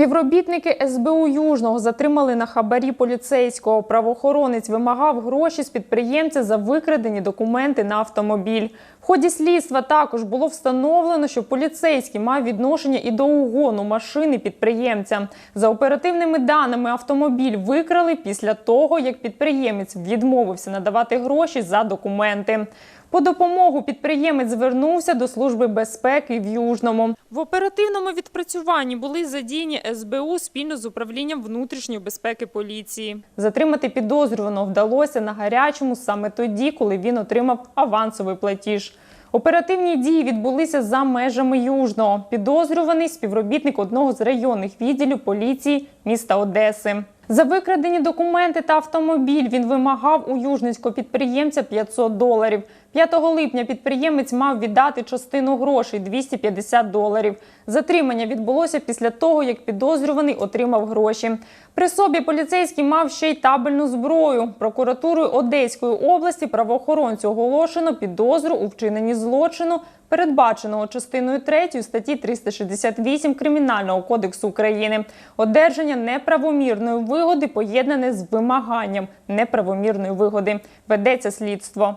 Співробітники СБУ Южного затримали на хабарі поліцейського. Правоохоронець вимагав гроші з підприємця за викрадені документи на автомобіль. В ході слідства також було встановлено, що поліцейський мав відношення і до угону машини підприємця. За оперативними даними, автомобіль викрали після того, як підприємець відмовився надавати гроші за документи. По допомогу підприємець звернувся до Служби безпеки в Южному. В оперативному відпрацюванні були задіяні СБУ спільно з управлінням внутрішньої безпеки поліції. Затримати підозрюваного вдалося на гарячому саме тоді, коли він отримав авансовий платіж. Оперативні дії відбулися за межами Южного. Підозрюваний співробітник одного з районних відділів поліції міста Одеси. За викрадені документи та автомобіль він вимагав у южницького підприємця 500 доларів. 5 липня підприємець мав віддати частину грошей 250 доларів. Затримання відбулося після того, як підозрюваний отримав гроші. При собі поліцейський мав ще й табельну зброю. Прокуратурою Одеської області правоохоронцю оголошено підозру у вчиненні злочину, передбаченого частиною 3 статті 368 Кримінального кодексу України. Одержання неправомірної вигоди поєднане з вимаганням неправомірної вигоди. Ведеться слідство.